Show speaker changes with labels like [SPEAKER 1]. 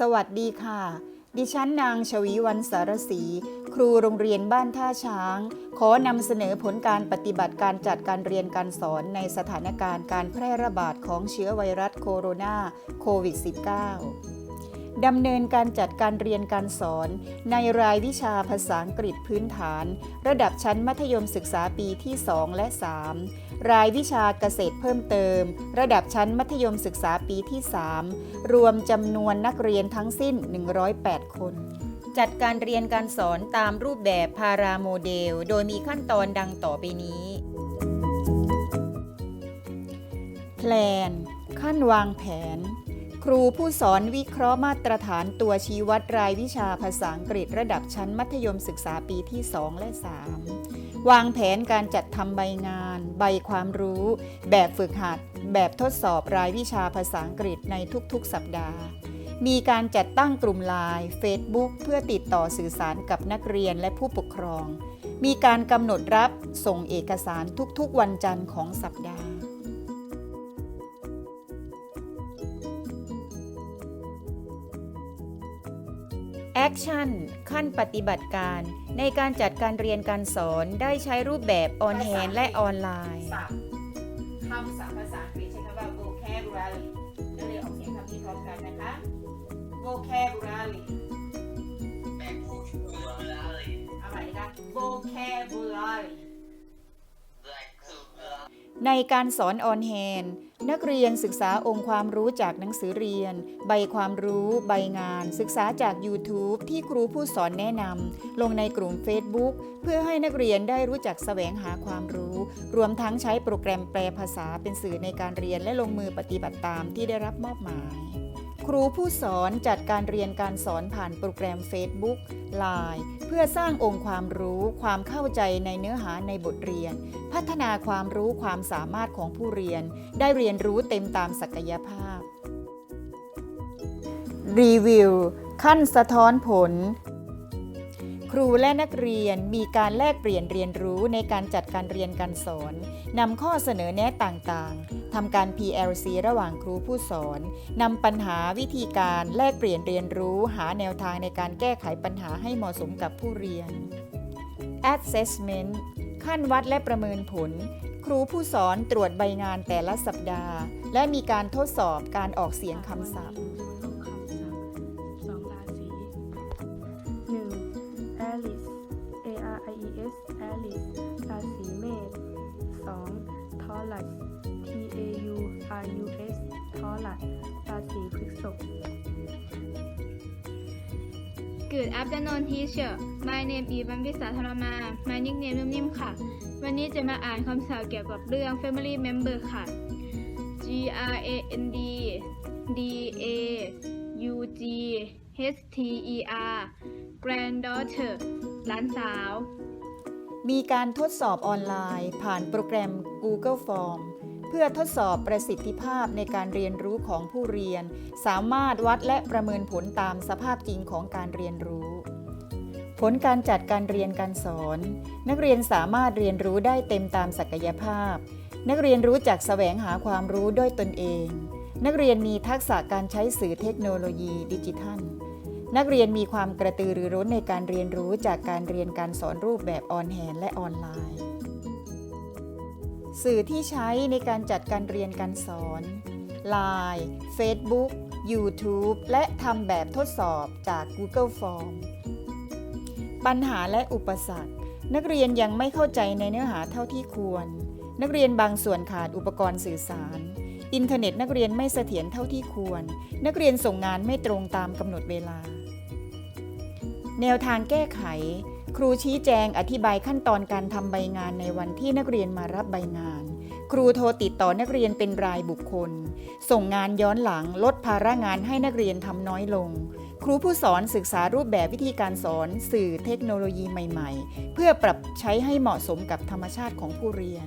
[SPEAKER 1] สวัสดีค่ะ ดิฉันนางชวีวันสารศรีครูโรงเรียนบ้านท่าช้าง ขอนำเสนอผลการปฏิบัติการจัดการเรียนการสอนในสถานการณ์การแพร่ระบาดของเชื้อไวรัสโคโรนาโควิด -19 ดำเนินการจัดการเรียนการสอน ในรายวิชาภาษาอังกฤษพื้นฐาน ระดับชั้นมัธยมศึกษาปีที่ 2 และ 3 รายวิชาเกษตรเพิ่มเติม ระดับชั้นมัธยมศึกษาปีที่ 3 รวมจำนวนนักเรียนทั้งสิ้น 108 คน จัดการเรียนการสอนตามรูปแบบพาราโมเดล โดยมีขั้นตอนดังต่อไปนี้แพลนขั้นวางแผน ครูผู้สอนวิเคราะห์มาตรฐานตัวชี้วัดรายวิชาภาษาอังกฤษระดับชั้นมัธยมศึกษาปีที่ 2 และ 3 วางแผนการจัดทำใบงาน ใบความรู้ แบบฝึกหัด แบบทดสอบรายวิชาภาษาอังกฤษในทุกๆ สัปดาห์ มีการจัดตั้งกลุ่มไลน์ Facebook เพื่อติดต่อสื่อสารกับนักเรียนและผู้ปกครอง มีการกำหนดรับส่งเอกสารทุกๆ วันจันทร์ของสัปดาห์แอคชั่นขั้นปฏิบัติการ ในการจัดการเรียนการสอนได้ใช้รูปแบบออนแฮนและออนไลน์
[SPEAKER 2] ศัพท์คำศัพท์ภาษาอังกฤษใช้คำว่า vocabulary นักเรียนออกเสียงคำนี้พร้อมกันนะคะ vocabulary เอาใหม่นะคะ vocabulary
[SPEAKER 1] ในการสอนออนแฮนนักเรียนศึกษาองค์ความรู้จากหนังสือเรียน ใบความรู้ ใบงาน ศึกษาจาก YouTube ที่ครูผู้สอนแนะนำลงในกลุ่ม Facebook เพื่อให้นักเรียนได้รู้จักแสวงหาความรู้ รวมทั้งใช้โปรแกรมแปลภาษาเป็นสื่อในการเรียนและลงมือปฏิบัติตามที่ได้รับมอบหมาย ครูผู้สอนจัดการเรียนการสอนผ่านโปรแกรม Facebook Line เพื่อสร้างองค์ความรู้ความเข้าใจในเนื้อหาในบทเรียน พัฒนาความรู้ความสามารถของผู้เรียน ได้เรียนรู้เต็มตามศักยภาพ รีวิว ขั้นสะท้อนผล ครูและนักเรียนมีการแลกเปลี่ยนเรียนรู้ในการจัดการเรียนการสอนนำข้อเสนอแนะต่างๆ ทำการ PLC ระหว่างครูผู้สอนนำปัญหาวิธีการแลกเปลี่ยนเรียนรู้หาแนวทางในการแก้ไขปัญหาให้เหมาะสมกับผู้เรียน Assessment ขั้นวัดและประเมินผล ครูผู้สอนตรวจใบงานแต่ละสัปดาห์ และมีการทดสอบการออกเสียงคำศัพท์
[SPEAKER 3] I E S Alice ราศีเมษสอง Taurus T A U R U S Taurus ราศีพฤษภ
[SPEAKER 4] Good afternoon teacher My name is บันพิสาธรมา My nickname นิ่มๆค่ะ วันนี้จะมาอ่านคำศัพท์เกี่ยวกับเรื่อง family member ค่ะ G R A N D D A U G H T E R granddaughter หลานสาว
[SPEAKER 1] มีการทดสอบออนไลน์ ผ่านโปรแกรม Google Form เพื่อทดสอบประสิทธิภาพในการเรียนรู้ของผู้เรียน สามารถวัดและประเมินผลตามสภาพจริงของการเรียนรู้ ผลการจัดการเรียนการสอน นักเรียนสามารถเรียนรู้ได้เต็มตามศักยภาพ นักเรียนรู้จักแสวงหาความรู้ด้วยตนเอง นักเรียนมีทักษะการใช้สื่อเทคโนโลยีดิจิทัล นักเรียนมีความกระตือรือร้นในการเรียนรู้จากการเรียนการสอนรูปแบบออนแฮนและออนไลน์ สื่อที่ใช้ในการจัดการเรียนการสอน Line Facebook YouTube และทำแบบทดสอบจาก Google Form ปัญหาและอุปสรรค นักเรียนยังไม่เข้าใจในเนื้อหาเท่าที่ควร นักเรียนบางส่วนขาดอุปกรณ์สื่อสาร อินเทอร์เน็ตนักเรียนไม่เสถียรเท่าที่ควร นักเรียนส่งงานไม่ตรงตามกำหนดเวลา แนวทางแก้ไข ครูชี้แจงอธิบายขั้นตอนการทำใบงานในวันที่นักเรียนมารับใบงาน ครูโทรติดต่อนักเรียนเป็นรายบุคคล ส่งงานย้อนหลังลดภาระงานให้นักเรียนทำน้อยลง ครูผู้สอนศึกษารูปแบบวิธีการสอน สื่อเทคโนโลยีใหม่ ๆ เพื่อปรับใช้ให้เหมาะสมกับธรรมชาติของผู้เรียน